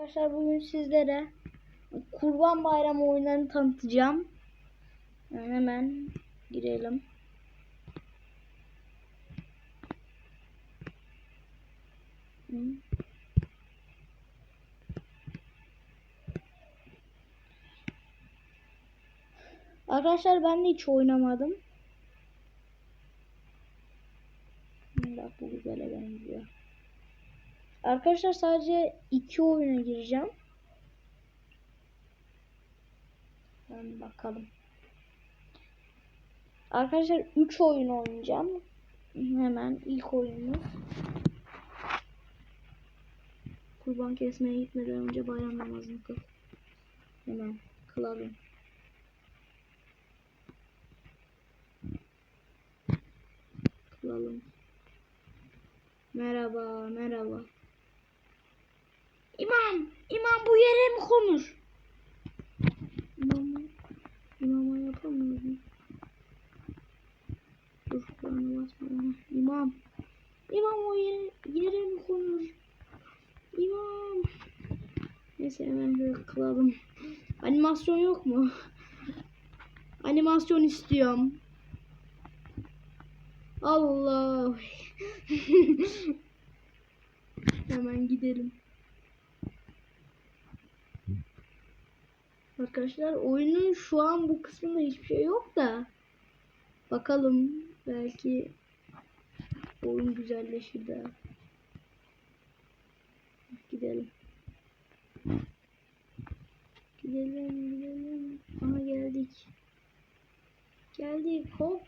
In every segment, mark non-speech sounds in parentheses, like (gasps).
Arkadaşlar bugün sizlere Kurban Bayramı oyunlarını tanıtacağım. Hemen girelim. Arkadaşlar ben de hiç oynamadım. Bak bu güzele benziyor. Arkadaşlar sadece iki oyuna gireceğim. Ben bakalım. Arkadaşlar 3 oyun oynayacağım. Hemen ilk oyunumuz. Kurban kesmeye gitmeden önce bayram namazını kıl. Hemen kılalım. Kılalım. Merhaba, merhaba. İmam, imam bu yere mi konur? İmam, imama yapamıyoruz mu? Dur, Kur'an'a basma. İmam, imam o yere, yere mi konur? İmam. Neyse hemen şöyle kılalım. Animasyon yok mu? Animasyon istiyorum. Allah. (laughs) Hemen gidelim. Arkadaşlar oyunun şu an bu kısmında hiçbir şey yok da. Bakalım belki oyun güzelleşir de. Gidelim. Gidelim gidelim. Aha geldik. Geldik hop.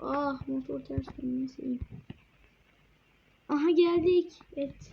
Ah motor ters dönmesi. Aha geldik. Evet.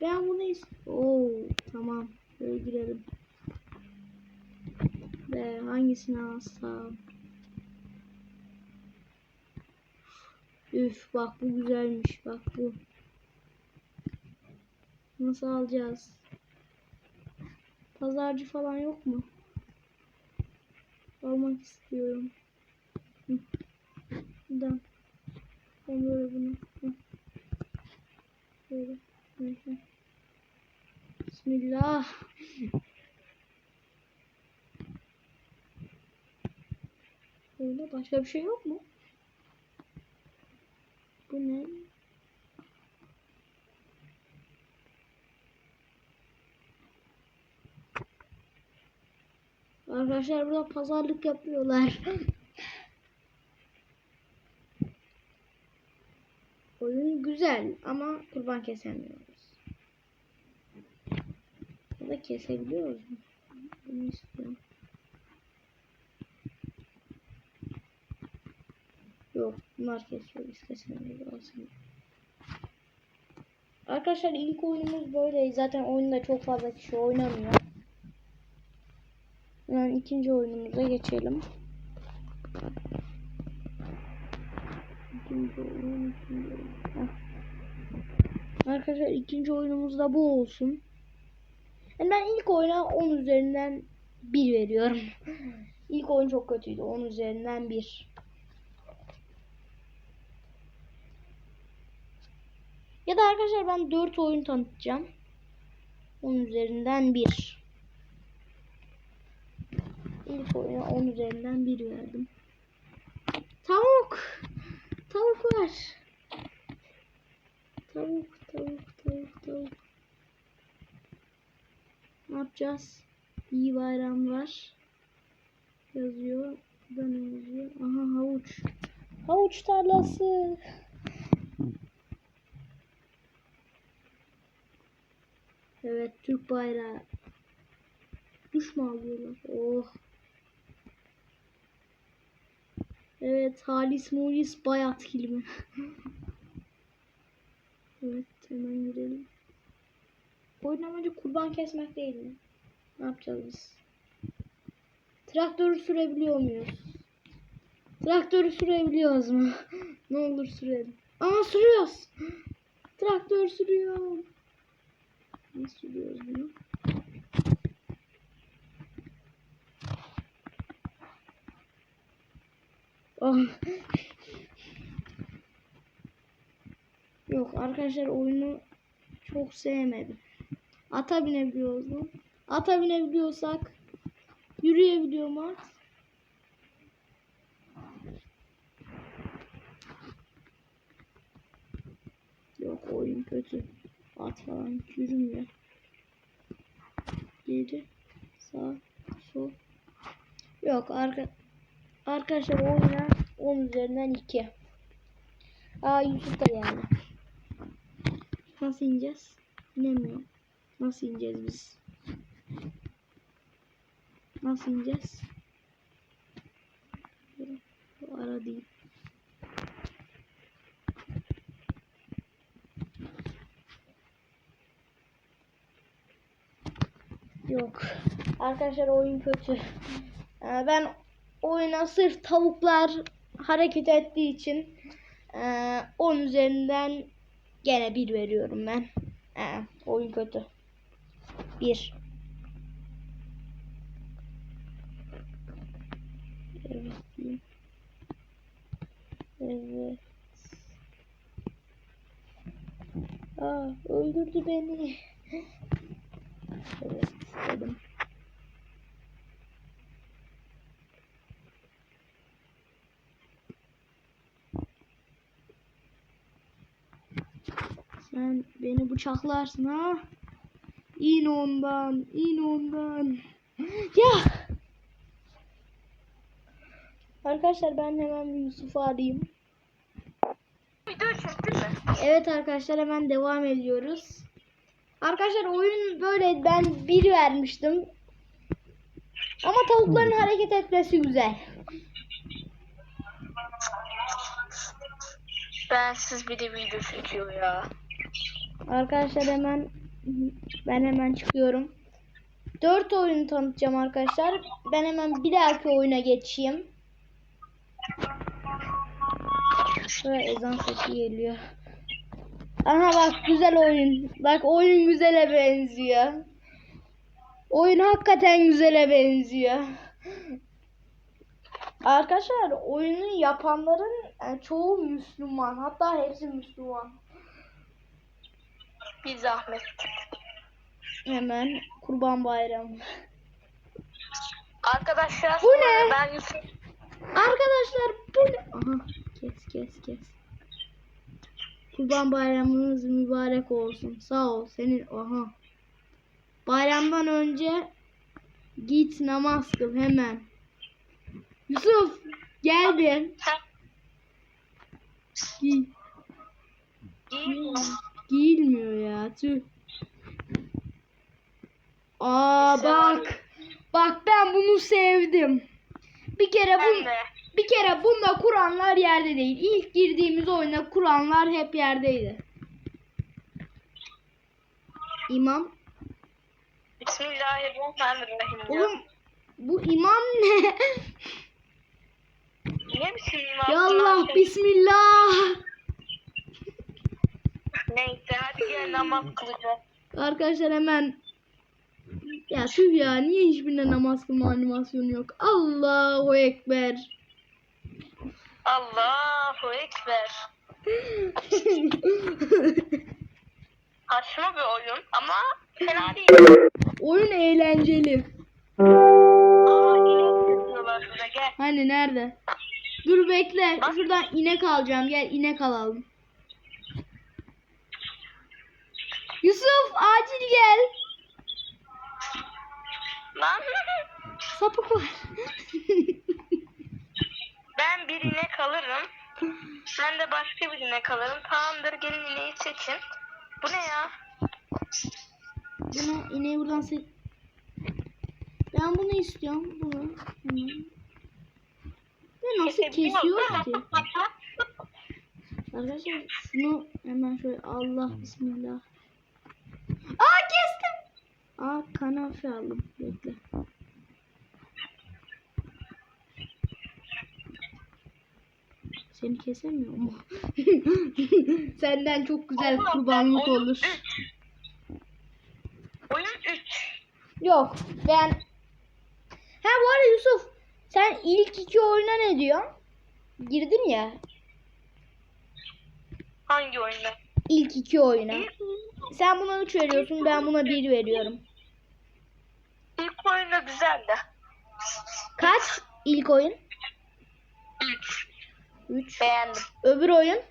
Ben bunu ist- Oo tamam. Böyle girelim. Ve hangisini alsam? Üf bak bu güzelmiş. Bak bu. Nasıl alacağız? Pazarcı falan yok mu? Almak istiyorum. Buradan. Ben böyle bunu. Böyle. Neyse. Bismillah. Böyle başka bir şey yok mu? Bu ne? Arkadaşlar burada pazarlık yapıyorlar. (laughs) Oyun güzel ama kurban kesemiyoruz. Da kesebiliyoruz mu? Bunu istiyorum. Yok bunlar kesiyor biz kesemiyoruz aslında. Arkadaşlar ilk oyunumuz böyle. Zaten oyunda çok fazla kişi oynamıyor. Hemen ikinci oyunumuza geçelim. İkinci oyun, ikinci oyun. Arkadaşlar ikinci oyunumuz da bu olsun. Yani ben ilk oyuna 10 üzerinden 1 veriyorum. ilk oyun çok kötüydü. 10 üzerinden 1. Ya da arkadaşlar ben 4 oyun tanıtacağım. 10 üzerinden 1. İlk oyuna 10 üzerinden 1 verdim. Tavuk. Tavuk var. Tavuk, tavuk, tavuk, tavuk. Ne yapacağız? İyi bayramlar. Yazıyor. Burada ne yazıyor? Aha havuç. Havuç tarlası. Evet Türk bayrağı. Duş mu alıyorlar? Oh. Evet Halis Mulis Bayat kilimi. (laughs) evet hemen girelim. Oyun amacı kurban kesmek değil mi? Ne yapacağız biz? Traktörü sürebiliyor muyuz? Traktörü sürebiliyoruz mu? (laughs) ne olur sürelim. Aa sürüyoruz. Traktör sürüyor. Nasıl sürüyoruz bunu? Yok arkadaşlar oyunu çok sevmedim. Ata binebiliyoruz? Ata binebiliyorsak yürüyebiliyor mu? Yok oyun kötü. At falan yürümüyor. Geri, sağ, sol. Yok arka arkadaşlar oyuna 10 üzerinden 2. Aa Yusuf da geldi. Nasıl ineceğiz? İnemiyorum. Nasıl ineceğiz biz? Nasıl ineceğiz? Bu ara değil. Yok. Arkadaşlar oyun kötü. Ee, ben oyuna sırf tavuklar hareket ettiği için ee, 10 üzerinden gene 1 veriyorum ben. Ee, oyun kötü. 1. Evet. Evet. Aa, öldürdü beni. Evet, dedim. Sen beni bıçaklarsın ha? İn ondan, in ondan. Ya! Arkadaşlar ben hemen bir Yusuf'u arayayım. Evet arkadaşlar hemen devam ediyoruz. Arkadaşlar oyun böyle ben bir vermiştim. Ama tavukların hareket etmesi güzel. Bensiz bir de video çekiyor ya. Arkadaşlar hemen ben hemen çıkıyorum. 4 oyunu tanıtacağım arkadaşlar. Ben hemen bir dahaki oyuna geçeyim. Şöyle ezan sesi geliyor. Aha bak güzel oyun. Bak oyun güzele benziyor. Oyun hakikaten güzele benziyor. Arkadaşlar oyunu yapanların e, çoğu Müslüman. Hatta hepsi Müslüman. Bir zahmet. Hemen Kurban Bayramı. Arkadaşlar Bu ne? ben Yusuf. Arkadaşlar bu ne? Aha kes kes kes. Kurban bayramınız mübarek olsun. Sağ ol senin. Aha. Bayramdan önce git namaz kıl hemen. Yusuf geldim. Giy. Giyilmiyor ya tüh. Aa bak. Bak ben bunu sevdim. Bir kere bu bir kere bunda Kur'anlar yerde değil. İlk girdiğimiz oyunda Kur'anlar hep yerdeydi. İmam. Bismillahirrahmanirrahim. Oğlum bu imam ne? Ne biçim imam? ya Allah bismillah. Neyse hadi gel namaz kılacağız. Arkadaşlar hemen ya tüh ya niye hiçbirinde namaz kılma animasyonu yok? Allahu ekber. Allahu Ekber. (laughs) Saçma bir oyun ama fena değil. Oyun eğlenceli. Aa inek yapıyorlar şurada gel. Hani nerede? Dur bekle. Şuradan inek alacağım. Gel inek alalım. Yusuf acil gel. Lan Sapık var. ben bir inek alırım. Sen de başka bir inek alırım. Tamamdır gelin ineği seçin. Bu ne ya? Bunu ineği buradan se... Ben bunu istiyorum. (laughs) Bunu. Hemen. Ve nasıl kesiyoruz ki? Arkadaşlar şunu hemen şöyle Allah bismillah. Aa kestim. Aa kanafe aldım. Bekle. Seni kesemiyor mu? (laughs) Senden çok güzel Oğlum, kurbanlık oyun olur. üç. Oyun 3. Yok ben... Ha bu arada Yusuf sen ilk iki oyuna ne diyorsun? Girdin ya Hangi oyunda? ilk iki oyuna. İlk sen buna 3 veriyorsun ben buna 1 veriyorum. İlk oyunu güzeldi. Kaç ilk oyun? 3. 3. Beğendim. Öbür oyun?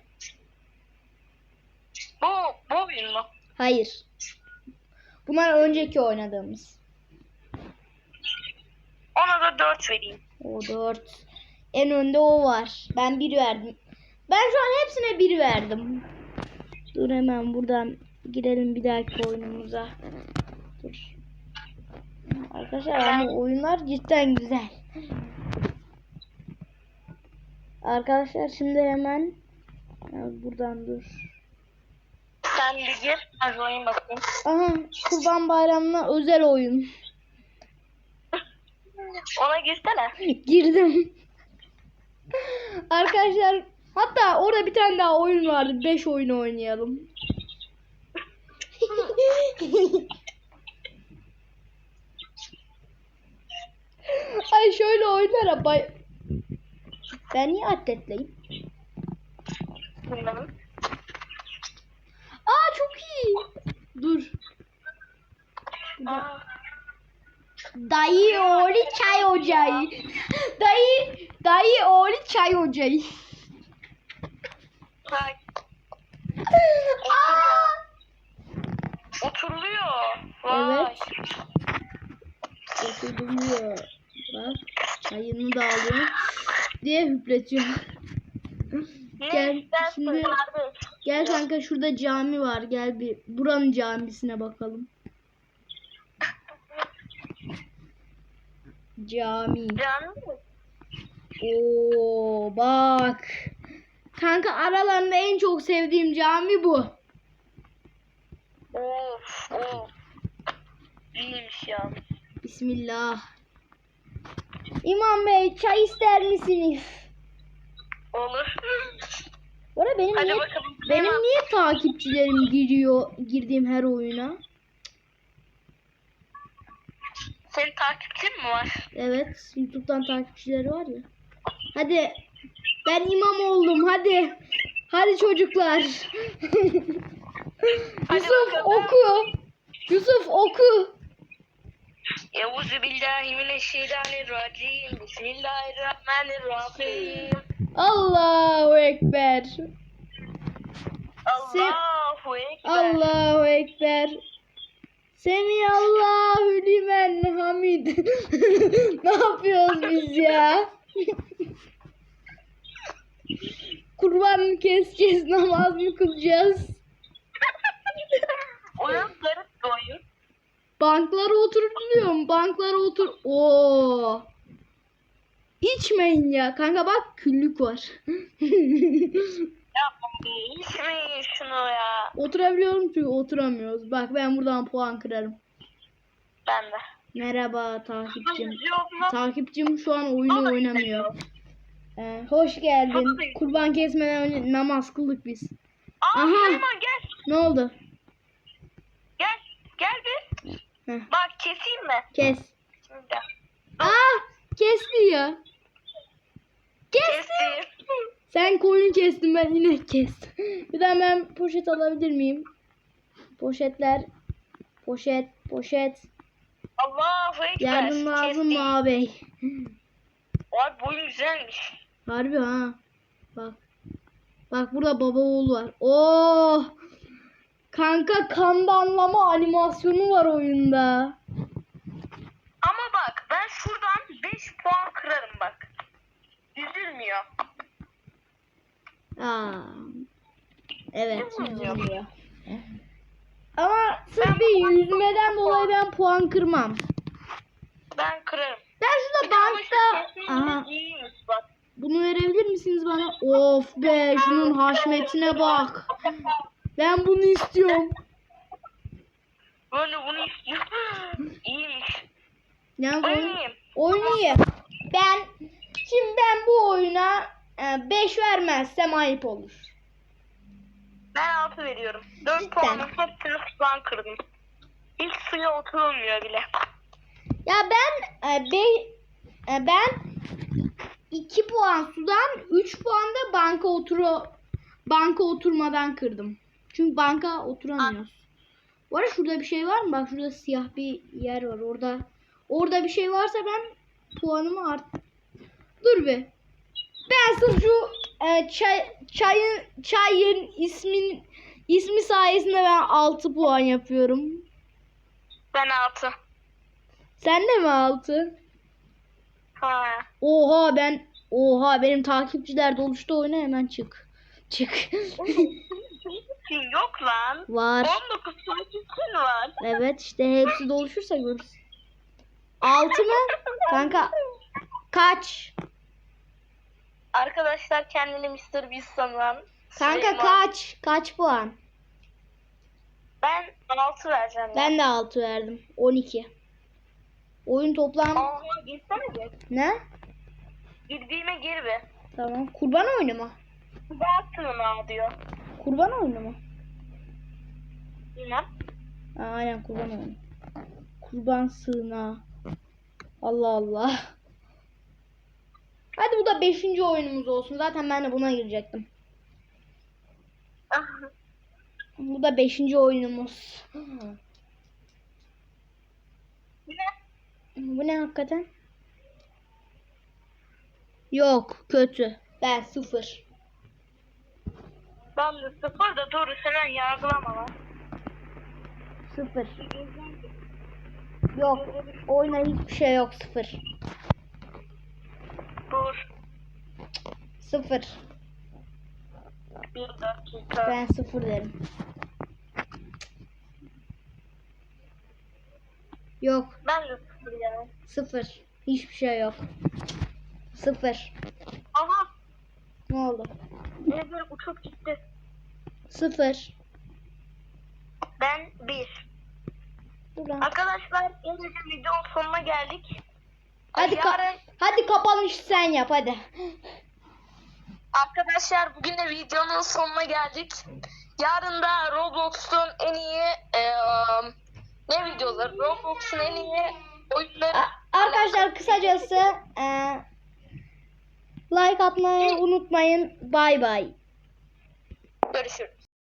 Bu, bu oyun mu? Hayır. Bunlar önceki oynadığımız. Ona da 4 vereyim. O 4. En önde o var. Ben 1 verdim. Ben şu an hepsine 1 verdim. Dur hemen buradan girelim bir dahaki oyunumuza. Dur. Arkadaşlar ama oyunlar cidden güzel. Arkadaşlar şimdi hemen buradan dur. Sen bir gir. Bir oyun bakayım. Aha Kurban Bayramı'na özel oyun. Ona girsene. Girdim. Arkadaşlar hatta orada bir tane daha oyun vardı. 5 oyunu oynayalım. (laughs) Ay şöyle oyunlara bay... Ben niye atletleyim? Bilmiyorum. Aa çok iyi. Dur. Aa, Dayı oğlu çay ocağı. Dayı, dayı oğlu çay ocağı. bak, Aa! oturuluyor. Vay. Evet. Oturdumuyor. Bak. Çayını da alıyor. Diye hüpletiyor. (laughs) Gel, şimdi-. Gel kanka şurada cami var. Gel bir buranın camisine bakalım. Cami. Mı? Oo bak. Kanka aralarında en çok sevdiğim cami bu. Of of. İyiymiş ya. Bismillah. İmam Bey çay ister misiniz? Olur. Bu arada benim Hadi niye, bakalım. benim Hemen. niye takipçilerim giriyor girdiğim her oyuna? Senin takipçin mi var? Evet, YouTube'dan takipçileri var ya. Hadi. Ben imam oldum. Hadi. Hadi çocuklar. (laughs) Yusuf bakalım. oku. Yusuf oku. Euzu billahi mineşşeytanirracim. Bismillahirrahmanirrahim. Allahu ekber. Allahu ekber. Allahu ekber. Semi Allahu limen hamid. (laughs) ne yapıyoruz biz ya? Kurban mı keseceğiz, namaz mı kılacağız? Oyun garip bir oyun. Banklara oturtuluyor mu? Banklara otur. Oo. İçmeyin ya. Kanka bak küllük var. (laughs) İçmeyin şunu ya. Oturabiliyorum çünkü oturamıyoruz. Bak ben buradan puan kırarım. Ben de. Merhaba takipçim. Takipçim şu an oyunu oynamıyor. Ee, hoş geldin. Kurban kesmeden önce namaz kıldık biz. Aa Aha. Süleyman gel. Ne oldu? Gel. Gel bir. Heh, Bak keseyim mi? kes. Şimdi. Aa kesti ya. Kesti. Kestim. Sen koyun kestin ben inek kestim. Bir daha ben poşet alabilir miyim? Poşetler. Poşet, poşet. Allahu ekber. Yardım lazım mı ağabey? Abi bu oyun güzelmiş. Harbi ha. Bak. Bak burada baba oğul var. Oh! Kanka kan damlama animasyonu var oyunda. Ama bak ben şuradan 5 puan kırarım bak. Üzülmüyor. Aa. Evet, Üzülmüyor. Ama sırf bir yüzmeden dolayı ben puan kırmam. Ben kırarım. Ben şurada kesin Aha. bak. Bunu verebilir misiniz bana? Of be şunun haşmetine bak. Ben bunu istiyorum. Böyle bunu istiyorum. (gasps) İyiymiş. Oyun, Oynayayım. oynayayım. Ben şimdi ben bu oyuna 5 vermezsem ayıp olur. Ben 6 veriyorum. 4 Cidden. puanın hepsini sudan kırdım. Hiç suya oturulmuyor bile. Ya ben e, be, e, ben 2 puan sudan 3 puan da banka oturu banka oturmadan kırdım. Çünkü banka oturamıyoruz. Bu arada şurada bir şey var mı? Bak şurada siyah bir yer var. Orada orada bir şey varsa ben puanımı art. Dur bir. Ben sırf şu e, çay, çayın çayın ismin ismi sayesinde ben 6 puan yapıyorum. Ben 6. Sen de mi 6? Ha. Oha ben oha benim takipçiler doluştu oyuna hemen çık. Çık. (laughs) Yok lan. var. 19 takipçin var. Evet işte hepsi doluşursa görürüz. 6 mı? Kanka kaç? Arkadaşlar kendini Mr. Beast sanan. Kanka Süleyman. kaç? Kaç puan? Ben 6 vereceğim. Ben de 6 verdim. 12. Oyun toplam Aa, girsene bir. ne? Girdiğime gir bir. Tamam. Kurban oyunu mu? Baktın ona diyor. Kurban oyunu mu? Bilmem. Aynen kurban oyunu. Kurban sığınağı. Allah Allah. Hadi bu da 5. oyunumuz olsun. Zaten ben de buna girecektim. Bu da 5. oyunumuz. Yine Bu ne hakikaten? Yok kötü. Ben sıfır. De sıfır da doğru sen yargılama lan. Sıfır. Yok. Oyuna hiçbir şey yok sıfır. Dur. Sıfır. Bir dakika. Ben sıfır derim. Yok. Ben de sıfır ya. Sıfır. Hiçbir şey yok. Sıfır. Aha. Ne oldu? Evler uçup gitti. Sıfır. Ben bir. Buradan. Arkadaşlar İngilizce videonun sonuna geldik. Hadi ka- Yarın hadi kapanış sen yap hadi. Arkadaşlar bugün de videonun sonuna geldik. Yarın da Roblox'un en iyi eee, ne videoları? Roblox'un en iyi oyunları. Arkadaşlar kısacası eee, like atmayı unutmayın. Bay bay. Görüşürüz.